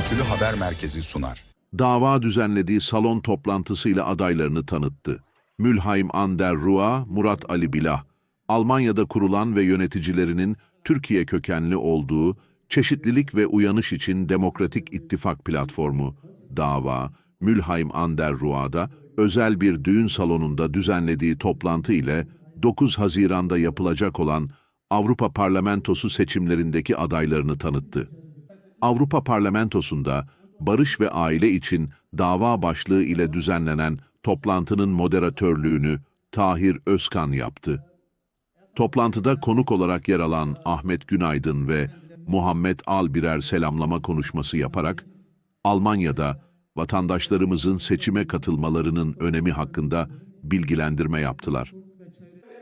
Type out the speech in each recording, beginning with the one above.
Görüntülü Haber Merkezi sunar. dava düzenlediği salon toplantısıyla adaylarını tanıttı. Mülheim an der Ruhr, Murat Ali Bilah, Almanya'da kurulan ve yöneticilerinin Türkiye kökenli olduğu Çeşitlilik ve Uyanış için Demokratik İttifak Platformu, dava, Mülheim an der Ruhr'da özel bir düğün salonunda düzenlediği toplantı ile 9 Haziran'da yapılacak olan Avrupa Parlamentosu seçimlerindeki adaylarını tanıttı. Avrupa Parlamentosu'nda barış ve aile için dava başlığı ile düzenlenen toplantının moderatörlüğünü Tahir Özkan yaptı. Toplantıda konuk olarak yer alan Ahmet Günaydın ve Muhammed Al birer selamlama konuşması yaparak Almanya'da vatandaşlarımızın seçime katılmalarının önemi hakkında bilgilendirme yaptılar.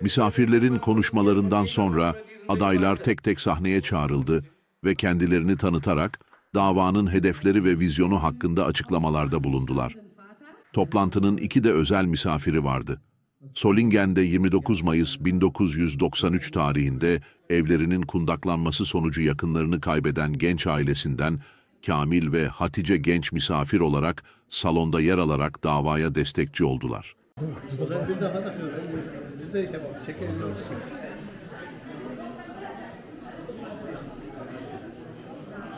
Misafirlerin konuşmalarından sonra adaylar tek tek sahneye çağrıldı ve kendilerini tanıtarak davanın hedefleri ve vizyonu hakkında açıklamalarda bulundular. Toplantının iki de özel misafiri vardı. Solingen'de 29 Mayıs 1993 tarihinde evlerinin kundaklanması sonucu yakınlarını kaybeden genç ailesinden Kamil ve Hatice genç misafir olarak salonda yer alarak davaya destekçi oldular.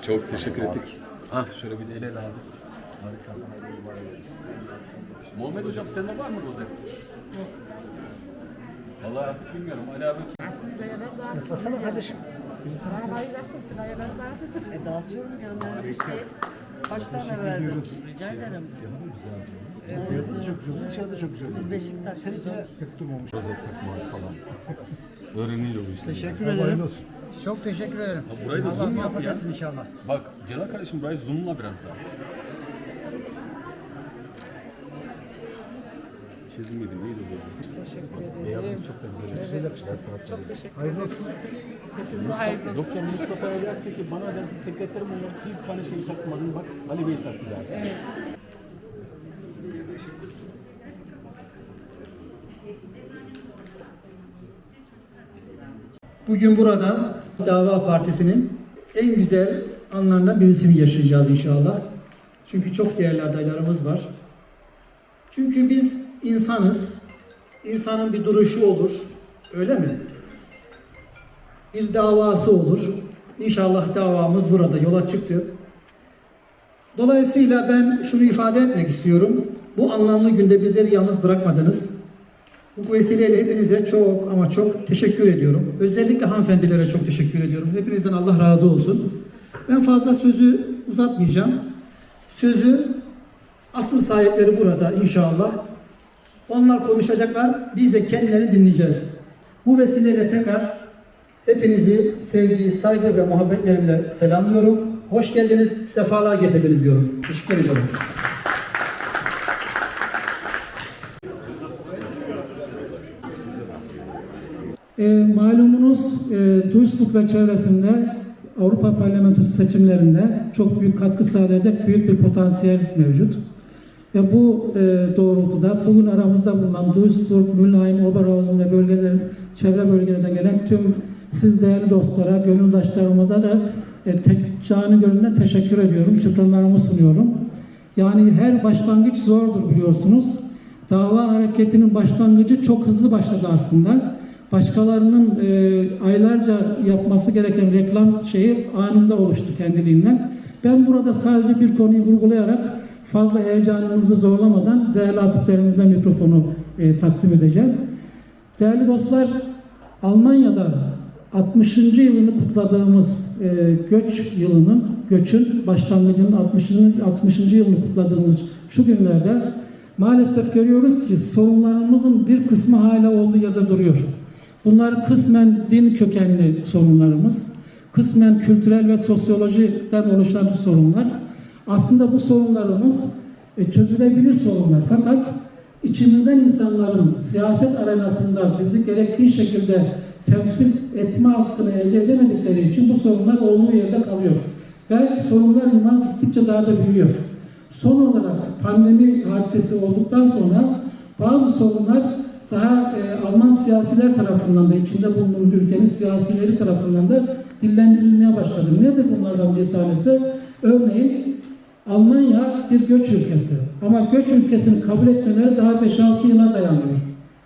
Çok teşekkür ettik. Ah şöyle bir de el ele abi. Harika. Muhammed hocam sende var mı rozet? Yok. Vallahi artık bilmiyorum. Ali abi Yaklasana kardeşim. E dağıtıyorum canım bir şey. Kaç tane verdim? Rica ederim. Yazı da çok güzel, dışarıda çok güzel. Beşiktaş. Seninkiler pek durmamış. rozet takmak falan. Öğreniyor bu işte. Teşekkür ederim. Çok teşekkür ederim. burayı da Allah zoom yap muvaffak ya. etsin inşallah. Bak Celal kardeşim burayı zoomla biraz daha. Çizim miydi? Neydi bu? Teşekkür ederim. Beyazlık çok da güzel. Güzel yakıştı. Sana söyleyeyim. Hayırlı olsun. Doktor Mustafa'ya derse ki bana derse sekreterim olarak bir tane şey takmadın bak Ali Bey taktı dersin. Bugün burada Dava Partisi'nin en güzel anlarından birisini yaşayacağız inşallah. Çünkü çok değerli adaylarımız var. Çünkü biz insanız. İnsanın bir duruşu olur. Öyle mi? Bir davası olur. İnşallah davamız burada yola çıktı. Dolayısıyla ben şunu ifade etmek istiyorum. Bu anlamlı günde bizleri yalnız bırakmadınız. Bu vesileyle hepinize çok ama çok teşekkür ediyorum. Özellikle hanımefendilere çok teşekkür ediyorum. Hepinizden Allah razı olsun. Ben fazla sözü uzatmayacağım. Sözü asıl sahipleri burada inşallah. Onlar konuşacaklar. Biz de kendilerini dinleyeceğiz. Bu vesileyle tekrar hepinizi sevgi, saygı ve muhabbetlerimle selamlıyorum. Hoş geldiniz, sefalar getirdiniz diyorum. Teşekkür ediyorum. E, malumunuz e, Duisburg ve çevresinde Avrupa Parlamentosu seçimlerinde çok büyük katkı sağlayacak büyük bir potansiyel mevcut. Ve bu e, doğrultuda bugün aramızda bulunan Duisburg, Mülheim, Oberhausen ve bölgelerin, çevre bölgelerden gelen tüm siz değerli dostlara, gönüldaşlarımıza da e, te, canı gönülden teşekkür ediyorum, şükranlarımı sunuyorum. Yani her başlangıç zordur biliyorsunuz. Dava hareketinin başlangıcı çok hızlı başladı aslında. Başkalarının e, aylarca yapması gereken reklam şeyi anında oluştu kendiliğinden. Ben burada sadece bir konuyu vurgulayarak fazla heyecanınızı zorlamadan değerli atıklarımıza mikrofonu e, takdim edeceğim. Değerli dostlar, Almanya'da 60. yılını kutladığımız e, göç yılının, göçün başlangıcının 60. 60. yılını kutladığımız şu günlerde maalesef görüyoruz ki sorunlarımızın bir kısmı hala olduğu yerde duruyor. Bunlar kısmen din kökenli sorunlarımız, kısmen kültürel ve sosyolojiden oluşan sorunlar. Aslında bu sorunlarımız e, çözülebilir sorunlar. Fakat içimizden insanların siyaset arenasında bizi gerektiği şekilde temsil etme hakkını elde edemedikleri için bu sorunlar olduğu yerde kalıyor. Ve sorunlar iman gittikçe daha da büyüyor. Son olarak pandemi hadisesi olduktan sonra bazı sorunlar daha e, Alman siyasiler tarafından da içinde bulunduğumuz ülkenin siyasileri tarafından da dillendirilmeye başladı. Nedir bunlardan bir tanesi? Örneğin Almanya bir göç ülkesi. Ama göç ülkesini kabul etmeleri daha 5-6 yıla dayanıyor.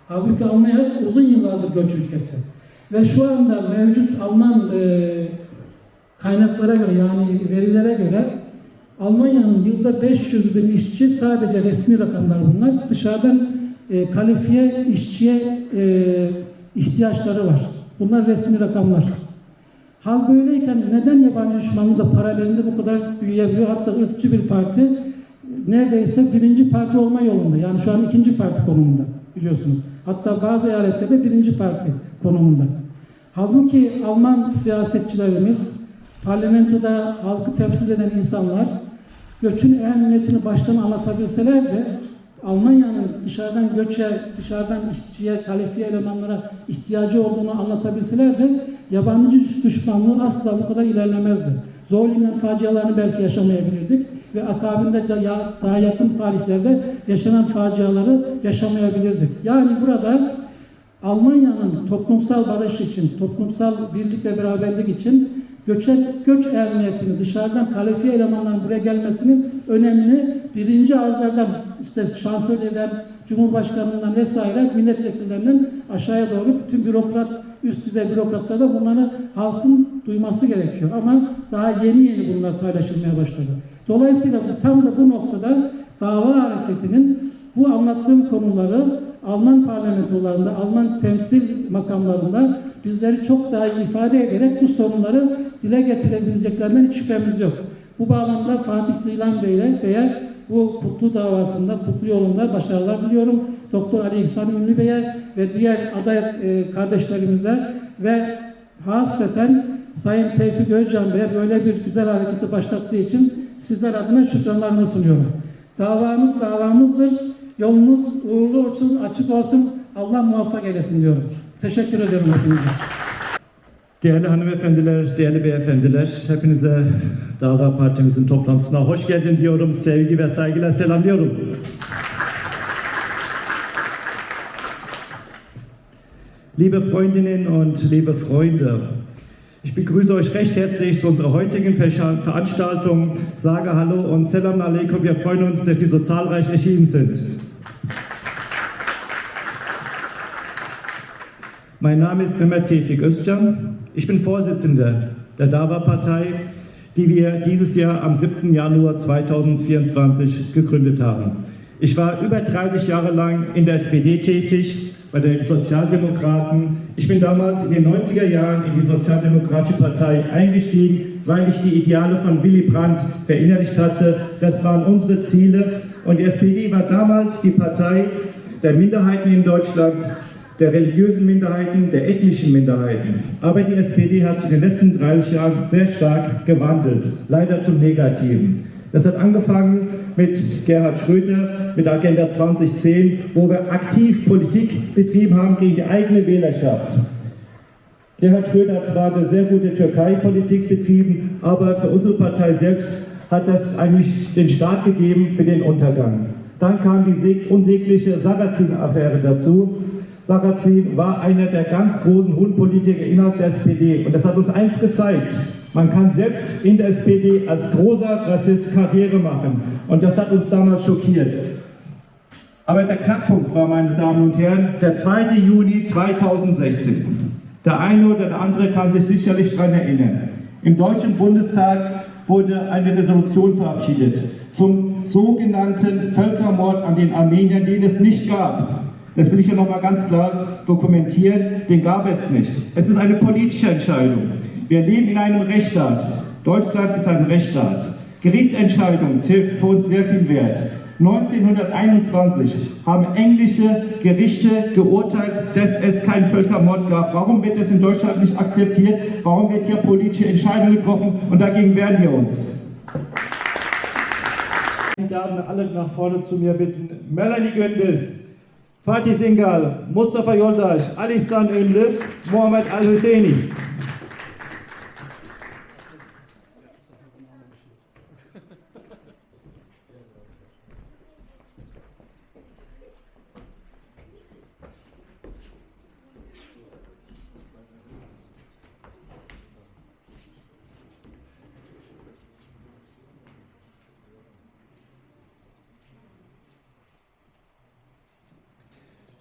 Halbuki Almanya uzun yıllardır göç ülkesi. Ve şu anda mevcut Alman e, kaynaklara göre yani verilere göre Almanya'nın yılda 500 bin işçi sadece resmi rakamlar bunlar. Dışarıdan e, kalifiye işçiye e, ihtiyaçları var. Bunlar resmi rakamlar. Hal böyleyken neden yabancı düşmanlığı da paralelinde bu kadar büyüyebiliyor? Hatta ırkçı bir parti neredeyse birinci parti olma yolunda. Yani şu an ikinci parti konumunda biliyorsunuz. Hatta bazı eyaletlerde birinci parti konumunda. Halbuki Alman siyasetçilerimiz, parlamentoda halkı temsil eden insanlar göçün ehemmiyetini baştan anlatabilseler de Almanya'nın dışarıdan göçe, dışarıdan işçiye, kalifiye elemanlara ihtiyacı olduğunu anlatabilseler de yabancı düşmanlığı asla bu kadar ilerlemezdi. Zorlu'nun facialarını belki yaşamayabilirdik ve akabinde daha yakın tarihlerde yaşanan faciaları yaşamayabilirdik. Yani burada Almanya'nın toplumsal barış için, toplumsal birlik ve beraberlik için göçe, göç ehemmiyetini dışarıdan kalifiye elemanların buraya gelmesinin önemini birinci ağızlardan işte şansölyelerden, cumhurbaşkanından vesaire milletvekillerinden aşağıya doğru bütün bürokrat, üst düzey bürokratlar da bunları halkın duyması gerekiyor. Ama daha yeni yeni bunlar paylaşılmaya başladı. Dolayısıyla tam da bu noktada dava hareketinin bu anlattığım konuları Alman parlamentolarında, Alman temsil makamlarında bizleri çok daha iyi ifade ederek bu sorunları dile getirebileceklerinden hiç şüphemiz yok. Bu bağlamda Fatih Zilan Bey'le Bey'e bu kutlu davasında, kutlu yolunda başarılar diliyorum. Doktor Ali İhsan Ünlü Bey'e ve diğer aday e, kardeşlerimize ve hasreten Sayın Tevfik Özcan Bey'e böyle bir güzel hareketi başlattığı için sizler adına şükranlarımı sunuyorum. Davamız davamızdır. Yolunuz uğurlu olsun, açık olsun. Allah muvaffak eylesin diyorum. Teşekkür ediyorum hepinize. Değerli hanımefendiler, değerli beyefendiler, hepinize Dava Partimizin toplantısına hoş geldin diyorum. Sevgi ve saygıyla selamlıyorum. Liebe Freundinnen und liebe Freunde, ich begrüße euch recht herzlich zu unserer heutigen Ver- Veranstaltung. Sage Hallo und Salam Aleikum. Wir freuen uns, dass Sie so zahlreich erschienen sind. Mein Name ist Mehmet Tevfik Özcan. Ich bin Vorsitzender der DAWA-Partei, die wir dieses Jahr am 7. Januar 2024 gegründet haben. Ich war über 30 Jahre lang in der SPD tätig, bei den Sozialdemokraten. Ich bin damals in den 90er Jahren in die Sozialdemokratische Partei eingestiegen, weil ich die Ideale von Willy Brandt verinnerlicht hatte. Das waren unsere Ziele. Und die SPD war damals die Partei der Minderheiten in Deutschland, der religiösen Minderheiten, der ethnischen Minderheiten. Aber die SPD hat sich in den letzten 30 Jahren sehr stark gewandelt, leider zum Negativen. Das hat angefangen mit Gerhard Schröder, mit Agenda 2010, wo wir aktiv Politik betrieben haben gegen die eigene Wählerschaft. Gerhard Schröder hat zwar eine sehr gute Türkei-Politik betrieben, aber für unsere Partei selbst hat das eigentlich den Start gegeben für den Untergang. Dann kam die unsägliche Sarrazin-Affäre dazu. Sarrazin war einer der ganz großen Hundpolitiker innerhalb der SPD. Und das hat uns eins gezeigt. Man kann selbst in der SPD als großer Rassist Karriere machen. Und das hat uns damals schockiert. Aber der Knackpunkt war, meine Damen und Herren, der 2. Juni 2016. Der eine oder der andere kann sich sicherlich daran erinnern. Im Deutschen Bundestag wurde eine Resolution verabschiedet zum sogenannten Völkermord an den Armeniern, den es nicht gab. Das will ich hier nochmal ganz klar dokumentieren. Den gab es nicht. Es ist eine politische Entscheidung. Wir leben in einem Rechtsstaat. Deutschland ist ein Rechtsstaat. Gerichtsentscheidungen sind für uns sehr viel wert. 1921 haben englische Gerichte geurteilt, dass es keinen Völkermord gab. Warum wird das in Deutschland nicht akzeptiert? Warum wird hier politische Entscheidungen getroffen? Und dagegen wehren wir uns. Kandidaten alle nach vorne zu mir bitten. Melanie Gündis, Fatih Singal, Mustafa Yoldaş, Ali İhsan Ünlü, Muhammed Al-Hüseyni.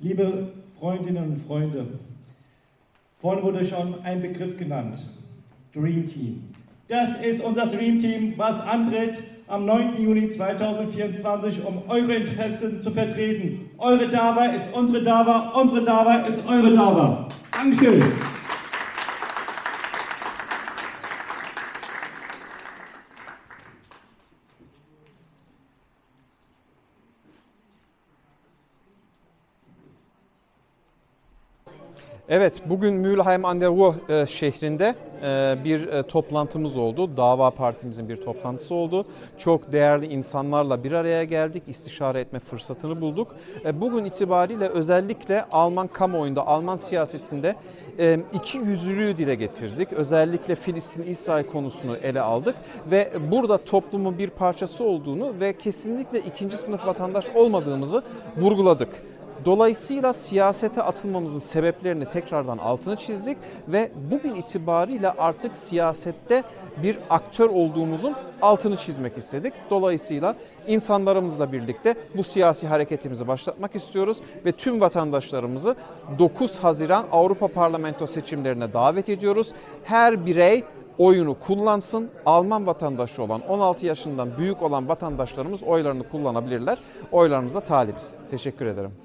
Liebe Freundinnen und Freunde, vorhin wurde schon ein Begriff genannt, Dream Team. Das ist unser Dream Team, was antritt am 9. Juni 2024, um eure Interessen zu vertreten. Eure DAWA ist unsere DAWA, unsere DAWA ist eure DAWA. Dankeschön. Evet, bugün Mülheim an der Ruhr e, şehrinde e, bir e, toplantımız oldu. Dava Partimizin bir toplantısı oldu. Çok değerli insanlarla bir araya geldik, istişare etme fırsatını bulduk. Bugün itibariyle özellikle Alman kamuoyunda, Alman siyasetinde iki yüzlülüğü dile getirdik. Özellikle Filistin-İsrail konusunu ele aldık ve burada toplumun bir parçası olduğunu ve kesinlikle ikinci sınıf vatandaş olmadığımızı vurguladık. Dolayısıyla siyasete atılmamızın sebeplerini tekrardan altını çizdik ve bugün itibariyle artık siyasette bir aktör olduğumuzun altını çizmek istedik. Dolayısıyla insanlarımızla birlikte bu siyasi hareketimizi başlatmak istiyoruz ve tüm vatandaşlarımızı 9 Haziran Avrupa Parlamento seçimlerine davet ediyoruz. Her birey oyunu kullansın. Alman vatandaşı olan 16 yaşından büyük olan vatandaşlarımız oylarını kullanabilirler. Oylarımıza talibiz. Teşekkür ederim.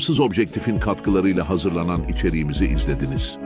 Bağımsız objektifin katkılarıyla hazırlanan içeriğimizi izlediniz.